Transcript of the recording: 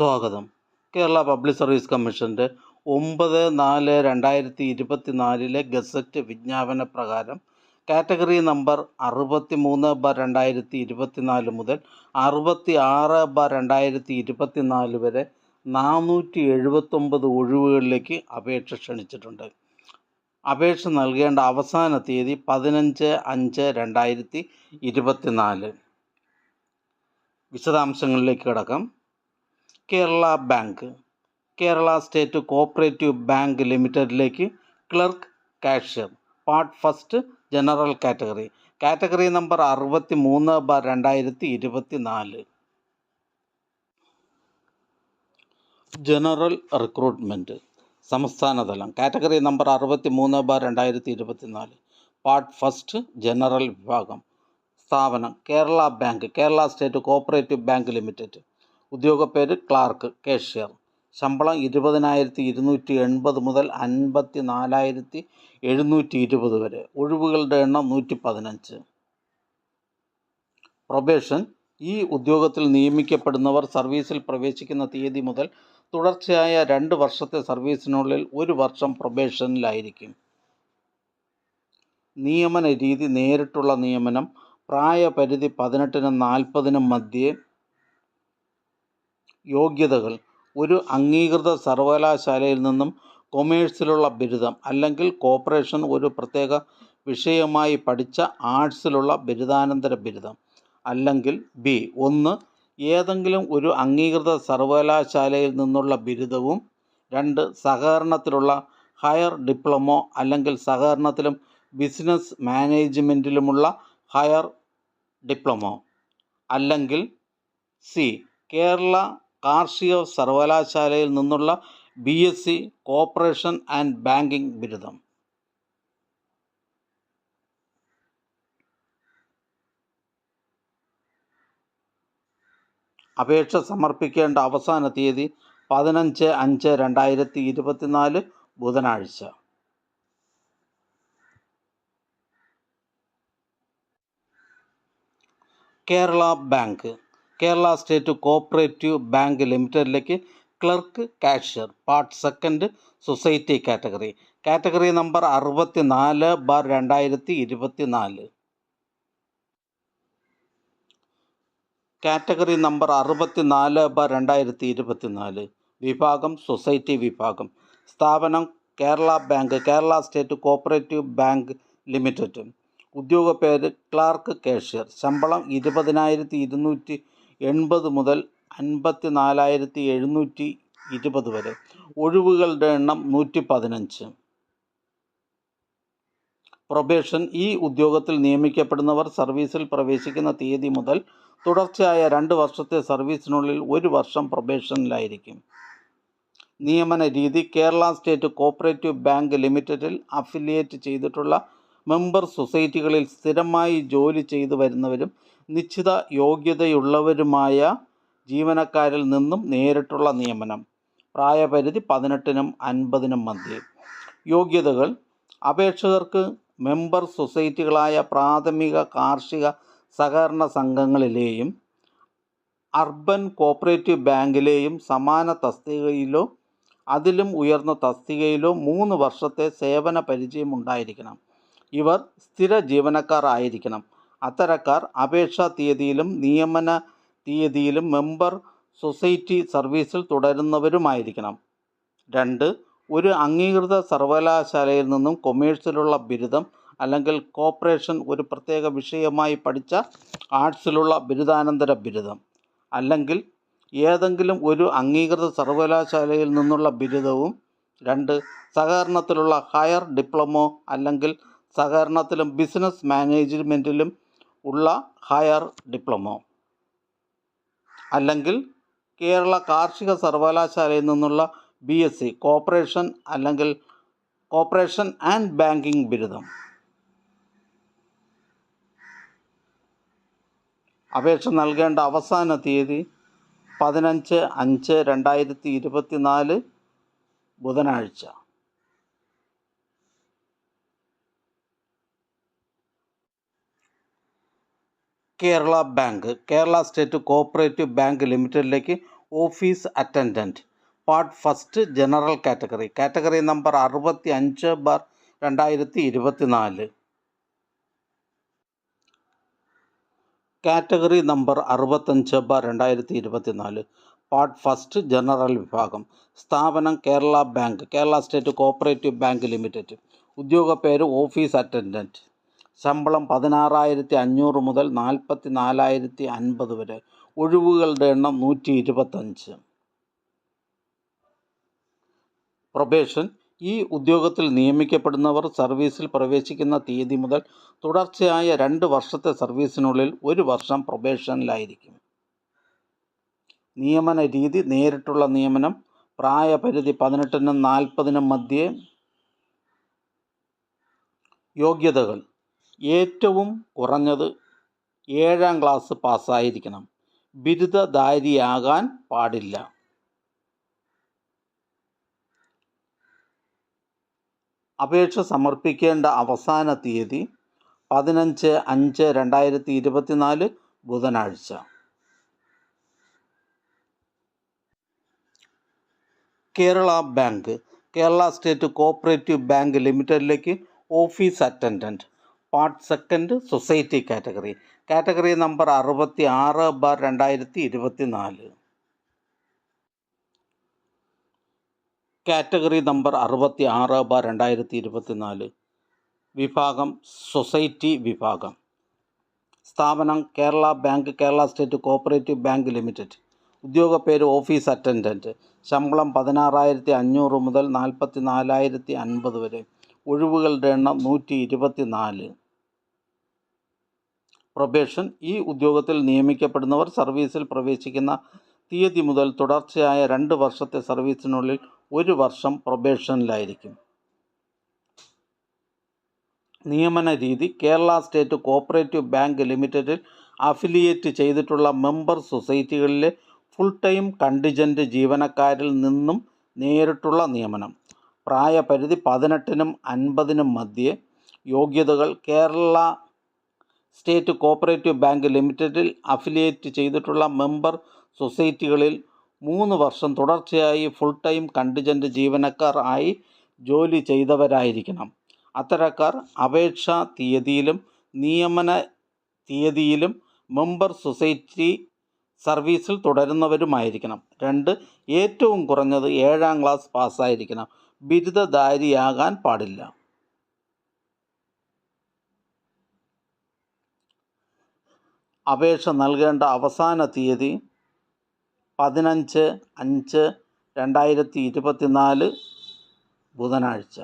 സ്വാഗതം. Kerala public service കമ്മീഷന്റെ ഒമ്പത് നാല് രണ്ടായിരത്തി ഇരുപത്തി നാലിലെ ഗസറ്റ് വിജ്ഞാപന പ്രകാരം കാറ്റഗറി നമ്പർ അറുപത്തി മൂന്ന് ബ രണ്ടായിരത്തി ഇരുപത്തി നാല് മുതൽ അറുപത്തി ആറ് ബ രണ്ടായിരത്തി ഇരുപത്തി നാല് വരെ നാനൂറ്റി എഴുപത്തൊമ്പത് ഒഴിവുകളിലേക്ക് അപേക്ഷ ക്ഷണിച്ചിട്ടുണ്ട്. അപേക്ഷ നൽകേണ്ട അവസാന തീയതി പതിനഞ്ച് അഞ്ച് രണ്ടായിരത്തി ഇരുപത്തി നാല് വിശദാംശങ്ങളിലേക്ക് കിടക്കാം. Kerala bank Kerala state cooperative bank ലിമിറ്റഡിലേക്ക് clerk cashier part first general category. Category number അറുപത്തി മൂന്ന് ബ രണ്ടായിരത്തി ഇരുപത്തി നാല് ജനറൽ റിക്രൂട്ട്മെന്റ് സംസ്ഥാനതലം കാറ്റഗറി നമ്പർ അറുപത്തി മൂന്ന് ബ രണ്ടായിരത്തി ഇരുപത്തി നാല് പാർട്ട് ഫസ്റ്റ് ജനറൽ വിഭാഗം സ്ഥാപനം Kerala bank Kerala state cooperative bank limited. ഉദ്യോഗപ്പേര് clerk cashier ശമ്പളം ഇരുപതിനായിരത്തി ഇരുന്നൂറ്റി എൺപത് മുതൽ അൻപത്തി നാലായിരത്തി എഴുന്നൂറ്റി ഇരുപത് വരെ. ഒഴിവുകളുടെ എണ്ണം നൂറ്റി പതിനഞ്ച് പ്രൊബേഷൻ ഈ ഉദ്യോഗത്തിൽ നിയമിക്കപ്പെടുന്നവർ സർവീസിൽ പ്രവേശിക്കുന്ന തീയതി മുതൽ തുടർച്ചയായ രണ്ട് വർഷത്തെ സർവീസിനുള്ളിൽ ഒരു വർഷം പ്രൊബേഷനിലായിരിക്കും നിയമന രീതി നേരിട്ടുള്ള നിയമനം പ്രായപരിധി പതിനെട്ടിനും നാൽപ്പതിനും മധ്യേ യോഗ്യതകൾ ഒരു അംഗീകൃത സർവകലാശാലയിൽ നിന്നും കൊമേഴ്സിലുള്ള ബിരുദം അല്ലെങ്കിൽ കോപ്പറേഷൻ ഒരു പ്രത്യേക വിഷയമായി പഠിച്ച ആർട്സിലുള്ള ബിരുദാനന്തര ബിരുദം അല്ലെങ്കിൽ ബി. ഒന്ന് ഏതെങ്കിലും ഒരു അംഗീകൃത സർവകലാശാലയിൽ നിന്നുള്ള ബിരുദവും രണ്ട് സഹകരണത്തിലുള്ള ഹയർ ഡിപ്ലോമോ അല്ലെങ്കിൽ സഹകരണത്തിലും ബിസിനസ് മാനേജ്മെന്റിലുമുള്ള ഹയർ ഡിപ്ലോമോ അല്ലെങ്കിൽ സി. കേരള കാർഷിക സർവകലാശാലയിൽ നിന്നുള്ള B S C cooperation and banking ബിരുദം. അപേക്ഷ സമർപ്പിക്കേണ്ട അവസാന തീയതി പതിനഞ്ച് അഞ്ച് രണ്ടായിരത്തി ഇരുപത്തിനാല് ബുധനാഴ്ച. Kerala bank. Kerala state cooperative bank ലിമിറ്റഡിലേക്ക് clerk cashier part second society category. Category number അറുപത്തി നാല് ബാർ രണ്ടായിരത്തി ഇരുപത്തി നാല് കാറ്റഗറി നമ്പർ അറുപത്തി നാല് ബാർ രണ്ടായിരത്തി ഇരുപത്തി നാല് വിഭാഗം സൊസൈറ്റി വിഭാഗം. സ്ഥാപനം Kerala bank Kerala state cooperative bank limited. ഉദ്യോഗ പേര് ക്ലാർക്ക് കാഷ്യർ. ശമ്പളം ഇരുപതിനായിരത്തി ഇരുന്നൂറ്റി എൺപത് മുതൽ അൻപത്തി നാലായിരത്തി എഴുന്നൂറ്റി ഇരുപത് വരെ. ഒഴിവുകളുടെ എണ്ണം നൂറ്റി പതിനഞ്ച് പ്രൊബേഷൻ ഈ ഉദ്യോഗത്തിൽ നിയമിക്കപ്പെടുന്നവർ സർവീസിൽ പ്രവേശിക്കുന്ന തീയതി മുതൽ തുടർച്ചയായ രണ്ട് വർഷത്തെ സർവീസിനുള്ളിൽ ഒരു വർഷം പ്രൊബേഷനിലായിരിക്കും. നിയമന രീതി കേരള സ്റ്റേറ്റ് കോപ്പറേറ്റീവ് ബാങ്ക് ലിമിറ്റഡിൽ അഫിലിയേറ്റ് ചെയ്തിട്ടുള്ള മെമ്പർ സൊസൈറ്റികളിൽ സ്ഥിരമായി ജോലി ചെയ്തു വരുന്നവരും നിശ്ചിത യോഗ്യതയുള്ളവരുമായ ജീവനക്കാരിൽ നിന്നും നേരിട്ടുള്ള നിയമനം. പ്രായപരിധി പതിനെട്ടിനും അൻപതിനും മധ്യേ. യോഗ്യതകൾ. അപേക്ഷകർക്ക് മെമ്പർ സൊസൈറ്റികളായ പ്രാഥമിക കാർഷിക സഹകരണ സംഘങ്ങളിലെയും അർബൻ കോപ്പറേറ്റീവ് ബാങ്കിലെയും സമാന തസ്തികയിലോ അതിലും ഉയർന്ന തസ്തികയിലോ മൂന്ന് വർഷത്തെ സേവന പരിചയം ഉണ്ടായിരിക്കണം ഇവർ സ്ഥിര ജീവനക്കാർ ആയിരിക്കണം. അത്തരക്കാർ അപേക്ഷാ തീയതിയിലും നിയമന തീയതിയിലും മെമ്പർ സൊസൈറ്റി സർവീസിൽ തുടരുന്നവരുമായിരിക്കണം. രണ്ട് ഒരു അംഗീകൃത സർവകലാശാലയിൽ നിന്നും കൊമേഴ്സിലുള്ള ബിരുദം അല്ലെങ്കിൽ കോപ്പറേഷൻ ഒരു പ്രത്യേക വിഷയമായി പഠിച്ച ആർട്സിലുള്ള ബിരുദാനന്തര ബിരുദം. അല്ലെങ്കിൽ ഏതെങ്കിലും ഒരു അംഗീകൃത സർവകലാശാലയിൽ നിന്നുള്ള ബിരുദവും രണ്ട് സഹകരണത്തിലുള്ള ഹയർ ഡിപ്ലോമോ അല്ലെങ്കിൽ സഹകരണത്തിലും ബിസിനസ് മാനേജ്മെന്റിലും ഉള്ള ഹയർ ഡിപ്ലോമ അല്ലെങ്കിൽ കേരള കാർഷിക സർവകലാശാലയിൽ നിന്നുള്ള ബി എസ് സി കോപ്പറേഷൻ അല്ലെങ്കിൽ കോപ്പറേഷൻ ആൻഡ് ബാങ്കിങ് ബിരുദം. അപേക്ഷ നൽകേണ്ട അവസാന തീയതി പതിനഞ്ച് അഞ്ച് രണ്ടായിരത്തി ഇരുപത്തി നാല് ബുധനാഴ്ച. Kerala bank Kerala state cooperative bank ലിമിറ്റഡിലേക്ക് office attendant part first general category. Category number അറുപത്തി അഞ്ച് ബാർ രണ്ടായിരത്തി ഇരുപത്തി നാല് കാറ്റഗറി നമ്പർ അറുപത്തഞ്ച് ബാർ രണ്ടായിരത്തി ഇരുപത്തി നാല് പാർട്ട് ഫസ്റ്റ് ജനറൽ വിഭാഗം. സ്ഥാപനം Kerala bank Kerala state cooperative bank limited. ഉദ്യോഗ പേര് ഓഫീസ് അറ്റൻഡന്റ് ശമ്പളം പതിനാറായിരത്തി അഞ്ഞൂറ് മുതൽ നാൽപ്പത്തി നാലായിരത്തി അൻപത് വരെ. ഒഴിവുകളുടെ എണ്ണം നൂറ്റി ഇരുപത്തഞ്ച് പ്രൊബേഷൻ. ഈ ഉദ്യോഗത്തിൽ നിയമിക്കപ്പെടുന്നവർ സർവീസിൽ പ്രവേശിക്കുന്ന തീയതി മുതൽ തുടർച്ചയായ രണ്ട് വർഷത്തെ സർവീസിനുള്ളിൽ ഒരു വർഷം പ്രൊബേഷനിലായിരിക്കും. നിയമന രീതി. നേരിട്ടുള്ള നിയമനം. പ്രായപരിധി പതിനെട്ടിനും നാൽപ്പതിനും മധ്യേ യോഗ്യതകൾ. ഏറ്റവും കുറഞ്ഞത് ഏഴാം ക്ലാസ് പാസ്സായിരിക്കണം. ബിരുദധാരിയാകാൻ പാടില്ല. അപേക്ഷ സമർപ്പിക്കേണ്ട അവസാന തീയതി പതിനഞ്ച് അഞ്ച് രണ്ടായിരത്തി ഇരുപത്തിനാല് ബുധനാഴ്ച. Kerala bank Kerala state cooperative bank ലിമിറ്റഡിലേക്ക് office attendant part second society category. Category number അറുപത്തി ആറ് ബാർ രണ്ടായിരത്തി ഇരുപത്തി നാല് കാറ്റഗറി നമ്പർ അറുപത്തി ആറ് ബാർ രണ്ടായിരത്തി ഇരുപത്തി നാല് വിഭാഗം സൊസൈറ്റി വിഭാഗം. സ്ഥാപനം Kerala bank Kerala state cooperative bank limited. ഉദ്യോഗ പേര് ഓഫീസ് അറ്റൻഡന്റ്. ശമ്പളം പതിനാറായിരത്തി അഞ്ഞൂറ് മുതൽ നാൽപ്പത്തി നാലായിരത്തി അൻപത് വരെ. ഒഴിവുകളുടെ എണ്ണം നൂറ്റി ഇരുപത്തി നാല് പ്രൊബേഷൻ ഈ ഉദ്യോഗത്തിൽ നിയമിക്കപ്പെടുന്നവർ സർവീസിൽ പ്രവേശിക്കുന്ന തീയതി മുതൽ തുടർച്ചയായ രണ്ട് വർഷത്തെ സർവീസിനുള്ളിൽ ഒരു വർഷം പ്രൊബേഷനിലായിരിക്കും. നിയമന രീതി കേരള സ്റ്റേറ്റ് കോപ്പറേറ്റീവ് ബാങ്ക് ലിമിറ്റഡിൽ അഫിലിയേറ്റ് ചെയ്തിട്ടുള്ള മെമ്പർ സൊസൈറ്റികളിലെ ഫുൾ ടൈം കണ്ടിജന്റ് ജീവനക്കാരിൽ നിന്നും നേരിട്ടുള്ള നിയമനം. പ്രായപരിധി പതിനെട്ടിനും അൻപതിനും മധ്യേ യോഗ്യതകൾ കേരള സ്റ്റേറ്റ് കോപ്പറേറ്റീവ് ബാങ്ക് ലിമിറ്റഡിൽ അഫിലിയേറ്റ് ചെയ്തിട്ടുള്ള മെമ്പർ സൊസൈറ്റികളിൽ മൂന്ന് വർഷം തുടർച്ചയായി ഫുൾ ടൈം കണ്ടിജന്റ് ജീവനക്കാർ ആയി ജോലി ചെയ്തവരായിരിക്കണം. അത്തരക്കാർ അപേക്ഷാ തീയതിയിലും നിയമന തീയതിയിലും മെമ്പർ സൊസൈറ്റി സർവീസിൽ തുടരുന്നവരുമായിരിക്കണം. രണ്ട് ഏറ്റവും കുറഞ്ഞത് ഏഴാം ക്ലാസ് പാസ്സായിരിക്കണം. ബിരുദധാരിയാകാൻ പാടില്ല. അപേക്ഷ നൽകേണ്ട അവസാന തീയതി പതിനഞ്ച് അഞ്ച് രണ്ടായിരത്തി ഇരുപത്തി നാല് ബുധനാഴ്ച.